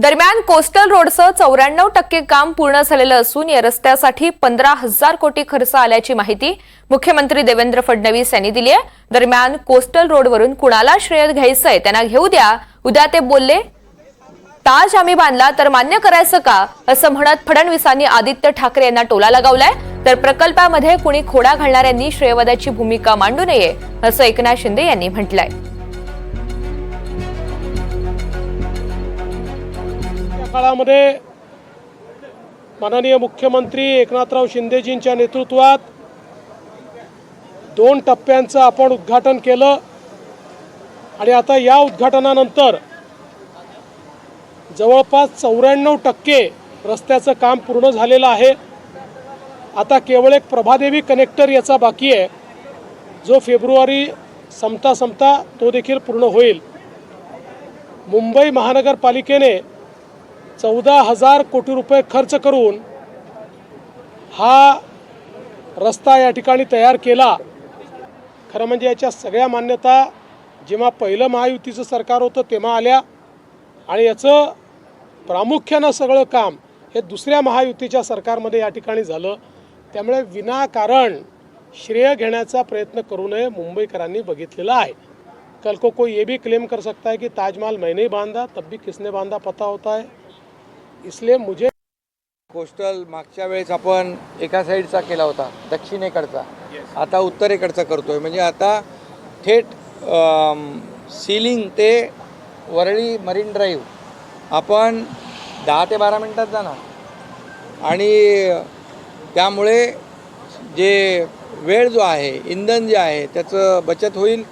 दरम्यान कोस्टल रोडचं चौऱ्याण्णव टक्के काम पूर्ण झालेलं असून या रस्त्यासाठी पंधरा हजार कोटी खर्च आल्याची माहिती मुख्यमंत्री देवेंद्र फडणवीस यांनी दिली आहे. दरम्यान कोस्टल रोडवरून कुणाला श्रेय घ्यायचंय त्यांना घेऊ द्या. उद्या ते बोलले ताज आम्ही बांधला तर मान्य करायचं का? असं म्हणत फडणवीसांनी आदित्य ठाकरे यांना टोला लगावलाय. तर प्रकल्पामध्ये कुणी खोडा घालणाऱ्यांनी श्रेयवादाची भूमिका मांडू नये असं एकनाथ शिंदे यांनी म्हटलंय. काळामध्ये माननीय मुख्यमंत्री एकनाथराव शिंदेजींच्या नेतृत्वात दोन टप्प्यांचं आपण उद्घाटन केलं. आणि आता या उद्घाटनानंतर जवळपास चौऱ्याण्णव टक्के रस्त्याचं काम पूर्ण झालेलं आहे. आता केवळ एक प्रभादेवी कनेक्टर याचा बाकी आहे. जो फेब्रुवारी संपता संपता तो देखील पूर्ण होईल. मुंबई महानगरपालिकेने चौदा हजार कोटी रुपये खर्च करून हा रस्ता या ठिकाणी तयार केला. खरं म्हणजे याच्या सगळ्या मान्यता जेव्हा पहिलं महायुतीचं सरकार होतं तेव्हा आल्या. आणि याचं प्रामुख्यानं सगळं काम हे दुसऱ्या महायुतीच्या सरकारमध्ये या ठिकाणी झालं. त्यामुळे विनाकारण श्रेय घेण्याचा प्रयत्न करू नये मुंबईकरांनी बघितलेला आहे. कल को कोई ये भी क्लेम कर सकता है कि ताजमहल मैंने ही बांधा तब भी किसने बांधा पता होता है? इसलिए मुझे कोस्टल मागच्या वेळेस आपण एका साईडचा केला होता दक्षिणेकडचा. आता उत्तरेकडचा करतोय. म्हणजे आता थेट सीलिंग ते वरळी मरीन ड्राईव्ह आपण दहा ते बारा मिनटात जाणार. आणि त्यामुळे जे वेळ जो आहे इंधन जे आहे त्याचं बचत होईल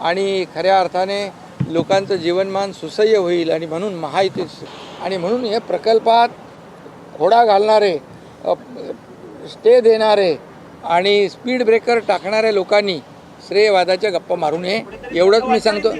आणि खऱ्या अर्थाने लोकांचं जीवनमान सुसह्य होईल आणि म्हणून महायुती आणि म्हणून हे प्रकल्पात घोडा घालणारे स्टे देणारे आणि स्पीड ब्रेकर टाकणाऱ्या लोकांनी श्रेयवादाच्या गप्पा मारू नये एवढंच मी सांगतो.